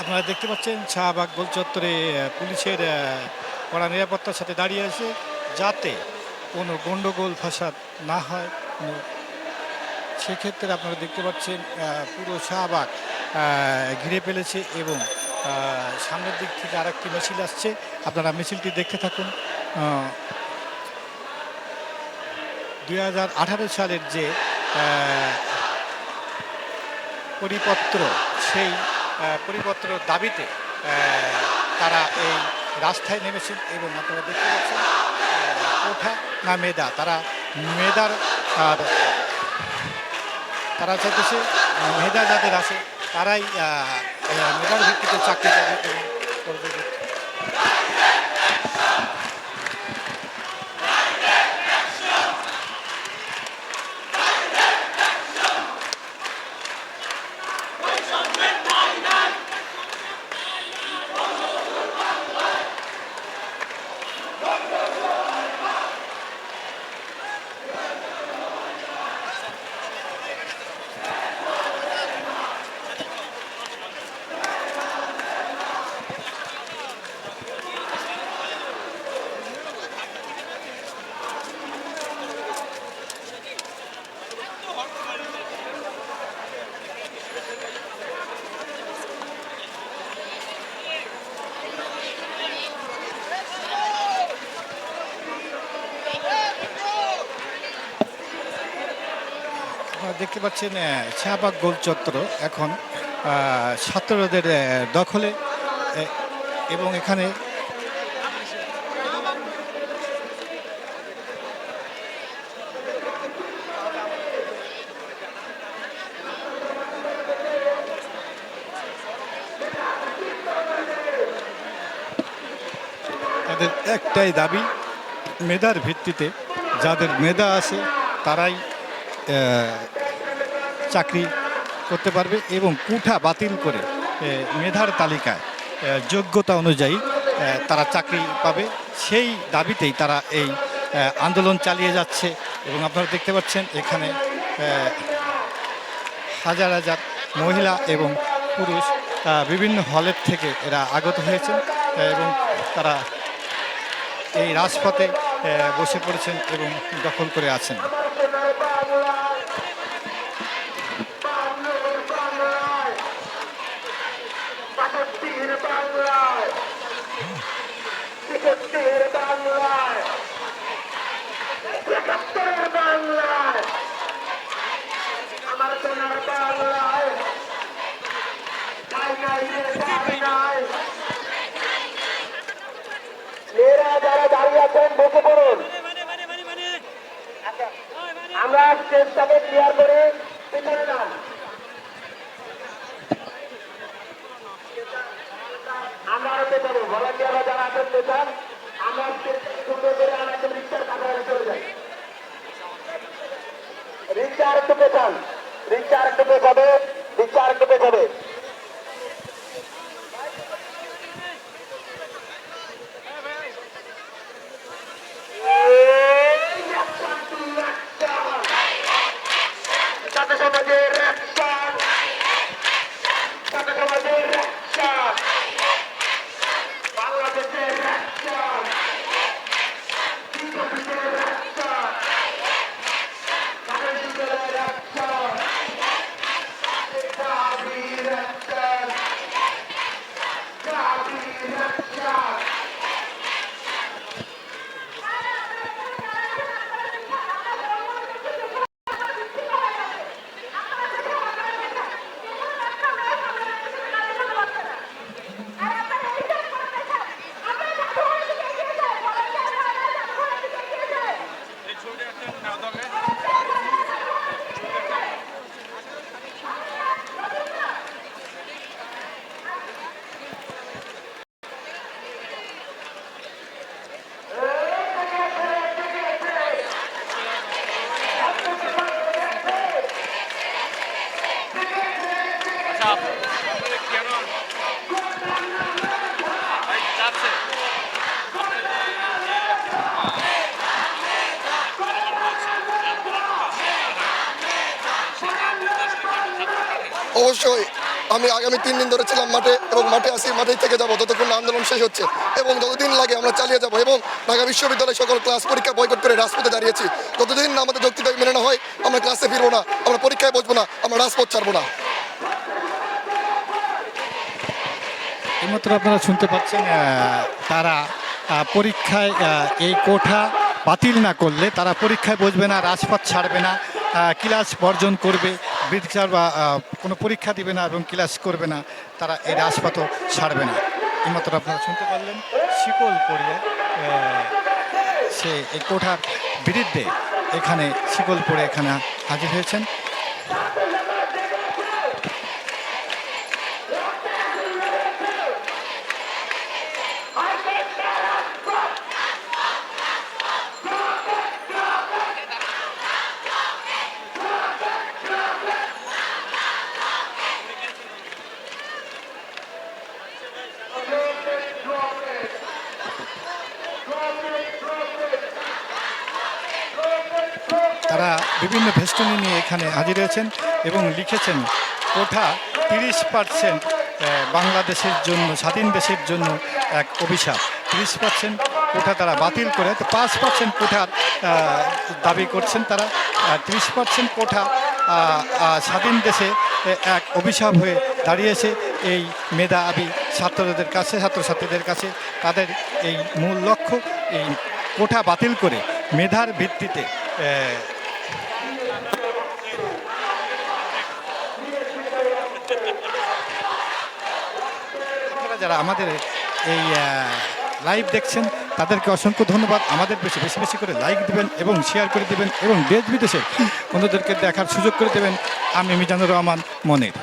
আপনারা দেখতে পাচ্ছেন শাহবাগ গোল চত্বরে পুলিশের কড়া নিরাপত্তার সাথে দাঁড়িয়ে আছে যাতে কোনো গণ্ডগোল ফাসাদ না হয়। সেক্ষেত্রে আপনারা দেখতে পাচ্ছেন পুরো শাহবাগ ঘিরে ফেলেছে এবং সামনের দিক থেকে আরেকটি মিছিল আসছে। আপনারা মিছিলটি দেখতে থাকুন। দুই হাজার আঠারো সালের যে পরিপত্র, সেই পরিপত্র দাবিতে তারা এই রাস্তায় নেমেছেন এবং আপনারা দেখতে পাচ্ছেন কোঠা না মেধা তারা আর তারা চাইতেছে মেধা যাদের আছে, তারাই মেধার ভিত্তিতে চাকরি পাবে এবং করবে আপনারা দেখতে পাচ্ছেন শাহবাগ গোল চত্বর এখন ছাত্রদের দখলে এবং এখানে তাদের একটাই দাবি, মেধার ভিত্তিতে যাদের মেধা আছে, তারাই চাকরি করতে পারবে এবং কুঠা বাতিল করে মেধার তালিকায় যোগ্যতা অনুযায়ী তারা চাকরি পাবে। সেই দাবিতেই তারা এই আন্দোলন চালিয়ে যাচ্ছে এবং আপনারা দেখতে পাচ্ছেন এখানে হাজার হাজার মহিলা এবং পুরুষ বিভিন্ন হলের থেকে এরা আগত হয়েছেন এবং তারা এই রাজপথে বসে পড়েছেন এবং দখল করে আছেন বাষট্টির বাংলায় ছেষট্টির বাংলায়। একাত্তরের বাংলায়। আমার সোনার বাংলায়। মেয়েরা যারা দাঁড়িয়ে আছেন বসে পড়ুন। আমরা স্টেজটাকে ক্লিয়ার করে পিছনে আমরা আরও পেছাবো ভলান্টিয়াররা যারা আছেন, পেছান। আমরা স্টেজটাকে সুন্দর করে আমরা একদম রিক্সার কাছাকাছি চলে অবশ্যই, আমি আগামী তিন দিন ধরে ছিলাম মাঠে এবং মাঠে আসি মাঠেই থেকে যাব, যতক্ষণ আন্দোলন শেষ হচ্ছে। এবং যতদিন লাগে আমরা চালিয়ে যাব এবং ঢাকা বিশ্ববিদ্যালয় সকল ক্লাস পরীক্ষা বয়কট করে রাজপথে দাঁড়িয়েছি। যতদিন না আমাদের যৌক্তিক মেনে না হয়, আমরা ক্লাসে ফিরবো না, আমরা পরীক্ষায় বসবো না, আমরা রাজপথ ছাড়বো না। এইমাত্র আপনারা শুনতে পাচ্ছেন তারা পরীক্ষায় এই কোঠা বাতিল না করলে তারা পরীক্ষায় বসবে না রাজপথ ছাড়বে না ক্লাস বর্জন করবে বিচার বা কোনো পরীক্ষা দিবে না এবং ক্লাস করবে না তারা এই রাজপথও ছাড়বে না। এইমাত্র আপনারা শুনতে পারলেন শিকল আহ, সে এই কোঠার বিরুদ্ধে এখানে শিকল পড়ে এখানে হাজির হয়েছেন। তারা বিভিন্ন ভেস্টনি নিয়ে এখানে হাজির হয়েছেন এবং লিখেছেন, কোঠা তিরিশ পার্সেন্ট বাংলাদেশের জন্য, স্বাধীন দেশের জন্য এক অভিশাপ। তিরিশ পার্সেন্ট কোঠা তারা বাতিল করে, তো পাঁচ পার্সেন্ট কোঠার দাবি করছেন তারা তিরিশ পার্সেন্ট কোঠা স্বাধীন দেশে এক অভিশাপ হয়ে দাঁড়িয়েছে এই মেধাবী ছাত্রদের কাছে, ছাত্রছাত্রীদের কাছে তাদের এই মূল লক্ষ্য, এই কোঠা বাতিল করে মেধার ভিত্তিতে যারা আমাদের এই লাইভ দেখছেন, তাদেরকে অসংখ্য ধন্যবাদ। আমাদের বেশি বেশি বেশি করে লাইক দিবেন এবং শেয়ার করে দিবেন এবং দেশ বিদেশে বন্ধুদেরকে দেখার সুযোগ করে দেবেন। আমি মিজানুর রহমান, মনির।